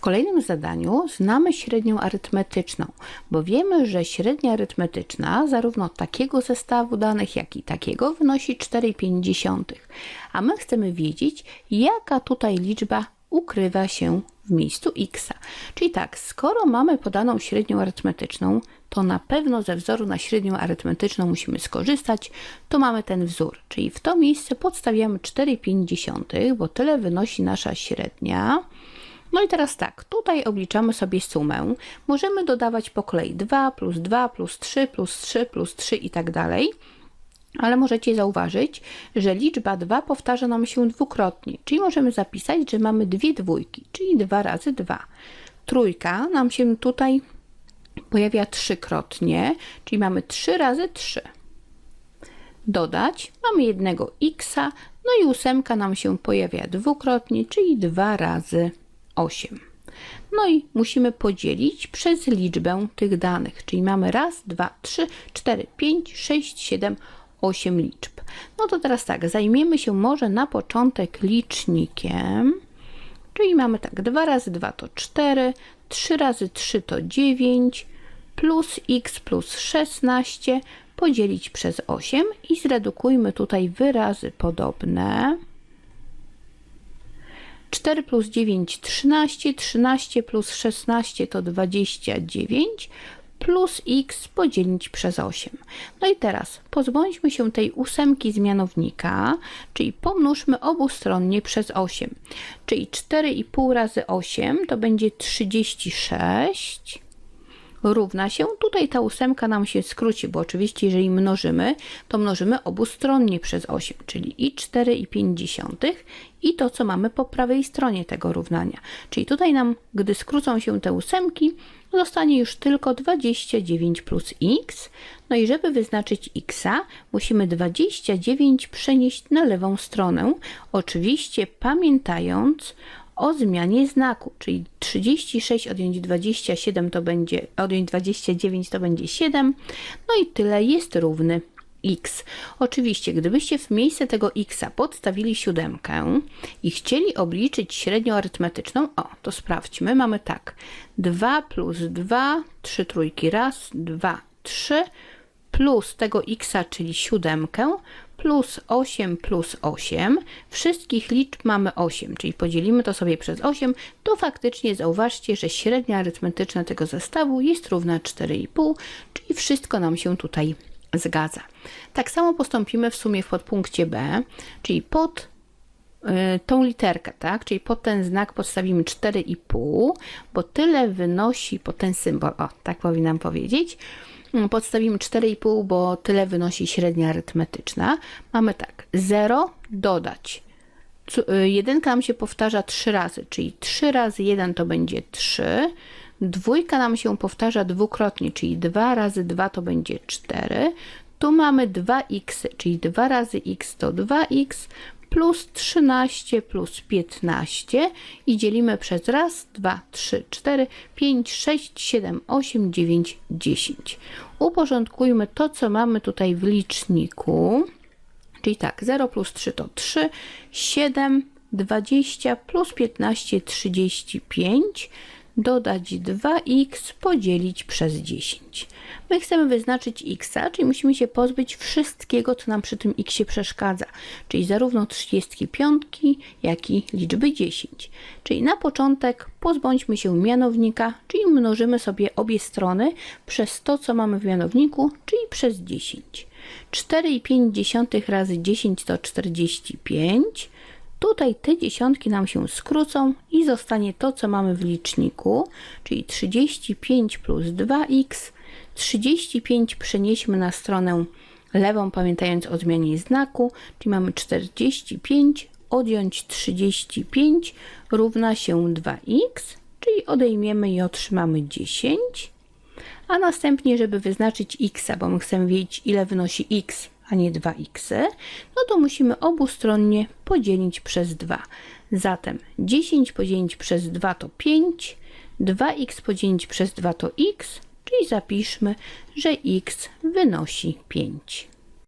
W kolejnym zadaniu znamy średnią arytmetyczną, bo wiemy, że średnia arytmetyczna zarówno takiego zestawu danych, jak i takiego wynosi 4,5, a my chcemy wiedzieć, jaka tutaj liczba ukrywa się w miejscu x. Czyli tak, skoro mamy podaną średnią arytmetyczną, to na pewno ze wzoru na średnią arytmetyczną musimy skorzystać. Tu mamy ten wzór, czyli w to miejsce podstawiamy 4,5, bo tyle wynosi nasza średnia. No i teraz tak, tutaj obliczamy sobie sumę. Możemy dodawać po kolei 2 plus 2 plus 3 plus 3 plus 3 i tak dalej. Ale możecie zauważyć, że liczba 2 powtarza nam się dwukrotnie, czyli możemy zapisać, że mamy dwie dwójki, czyli 2 razy 2. Trójka nam się tutaj pojawia trzykrotnie, czyli mamy 3 razy 3. Dodać mamy jednego x, no i ósemka nam się pojawia dwukrotnie, czyli 2 razy 8. No i musimy podzielić przez liczbę tych danych, czyli mamy raz, dwa, trzy, cztery, pięć, sześć, siedem, osiem liczb. No to teraz tak, zajmiemy się może na początek licznikiem, czyli mamy tak, 2 razy 2 to 4, 3 razy 3 to 9, plus x plus 16 podzielić przez 8 i zredukujmy tutaj wyrazy podobne. 4 plus 9 13, 13 plus 16 to 29, plus x podzielić przez 8. No i teraz pozbądźmy się tej ósemki z mianownika, czyli pomnóżmy obustronnie przez 8. Czyli 4,5 razy 8 to będzie 36 równa się, tutaj ta ósemka nam się skróci, bo oczywiście jeżeli mnożymy, to mnożymy obustronnie przez 8, czyli i 4,5 i to, co mamy po prawej stronie tego równania. Czyli tutaj nam, gdy skrócą się te ósemki, zostanie już tylko 29 plus x. No i żeby wyznaczyć x, musimy 29 przenieść na lewą stronę, oczywiście pamiętając o zmianie znaku, czyli 36 odjąć 27 to będzie, odjąć 29 to będzie 7, no i tyle jest równy x. Oczywiście, gdybyście w miejsce tego x podstawili siódemkę i chcieli obliczyć średnią arytmetyczną, o, to sprawdźmy, mamy tak, 2 plus 2, 3 trójki, raz, 2, 3, plus tego x, czyli siódemkę, plus 8 plus 8. Wszystkich liczb mamy 8, czyli podzielimy to sobie przez 8, to faktycznie zauważcie, że średnia arytmetyczna tego zestawu jest równa 4,5, czyli wszystko nam się tutaj zgadza. Tak samo postąpimy w sumie w podpunkcie B, czyli pod y, tą literkę, tak? Czyli pod ten znak podstawimy 4,5, bo tyle wynosi, pod ten symbol, o, tak powinnam powiedzieć, podstawimy 4,5, bo tyle wynosi średnia arytmetyczna. Mamy tak, 0 dodać. Y, jedynka nam się powtarza 3 razy, czyli 3 razy 1 to będzie 3, Dwójka nam się powtarza dwukrotnie, czyli 2 razy 2 to będzie 4. Tu mamy 2x, czyli 2 razy x to 2x plus 13 plus 15 i dzielimy przez raz, 2, 3, 4, 5, 6, 7, 8, 9, 10. Uporządkujmy to, co mamy tutaj w liczniku. Czyli tak, 0 plus 3 to 3, 7, 20 plus 15, 35 dodać 2x podzielić przez 10. My chcemy wyznaczyć x, czyli musimy się pozbyć wszystkiego, co nam przy tym x przeszkadza, czyli zarówno 35, jak i liczby 10. Czyli na początek pozbądźmy się mianownika, czyli mnożymy sobie obie strony przez to, co mamy w mianowniku, czyli przez 10. 4,5 razy 10 to 45, Tutaj te dziesiątki nam się skrócą i zostanie to, co mamy w liczniku, czyli 35 plus 2x. 35 przenieśmy na stronę lewą, pamiętając o zmianie znaku, czyli mamy 45 odjąć 35 równa się 2x, czyli odejmiemy i otrzymamy 10. A następnie, żeby wyznaczyć x, bo my chcemy wiedzieć, ile wynosi x, a nie 2x, no to musimy obustronnie podzielić przez 2. Zatem 10 podzielić przez 2 to 5, 2x podzielić przez 2 to x, czyli zapiszmy, że x wynosi 5.